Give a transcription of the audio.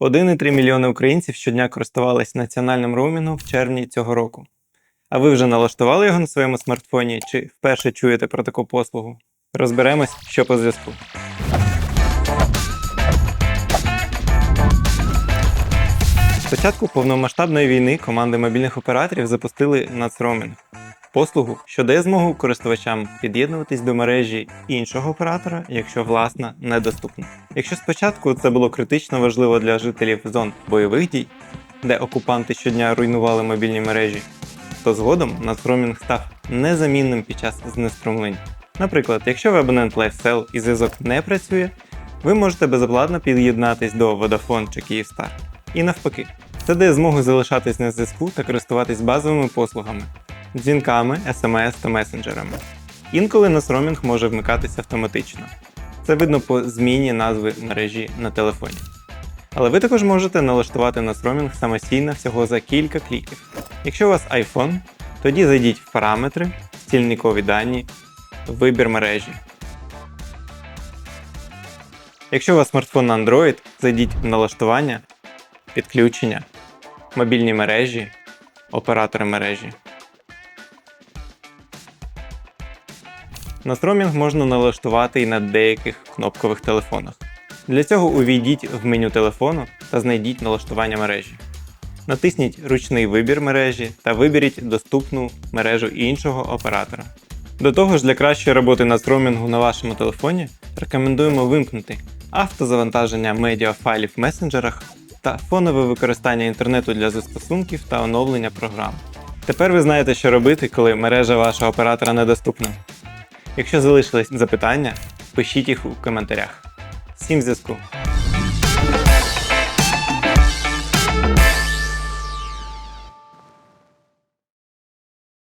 1,3 мільйони українців щодня користувались національним роумінгом в червні цього року. А ви вже налаштували його на своєму смартфоні чи вперше чуєте про таку послугу? Розберемось, що по зв'язку. З початку повномасштабної війни команди мобільних операторів запустили нацроумінг – послугу, що дає змогу користувачам під'єднуватись до мережі іншого оператора, якщо власна недоступна. Якщо спочатку це було критично важливо для жителів зон бойових дій, де окупанти щодня руйнували мобільні мережі, то згодом нацроумінг став незамінним під час знеструмлень. Наприклад, якщо ви абонент LifeCell і зв'язок не працює, ви можете безоплатно під'єднатись до Vodafone чи Kyivstar. І навпаки, це дає змогу залишатись на зв'язку та користуватись базовими послугами, дзвінками, смс та месенджерами. Інколи нацроумінг може вмикатися автоматично. Це видно по зміні назви мережі на телефоні. Але ви також можете налаштувати нацроумінг самостійно всього за кілька кліків. Якщо у вас iPhone, тоді зайдіть в параметри, стільникові дані, вибір мережі. Якщо у вас смартфон на Android, зайдіть в налаштування, підключення, мобільні мережі, оператори мережі. Настромінг можна налаштувати і на деяких кнопкових телефонах. Для цього увійдіть в меню телефону та знайдіть налаштування мережі. Натисніть ручний вибір мережі та виберіть доступну мережу іншого оператора. До того ж, для кращої роботи настромінгу на вашому телефоні рекомендуємо вимкнути автозавантаження медіафайлів в месенджерах та фонове використання інтернету для застосунків та оновлення програм. Тепер ви знаєте, що робити, коли мережа вашого оператора недоступна. Якщо залишились запитання, пишіть їх у коментарях. Всім зв'язку!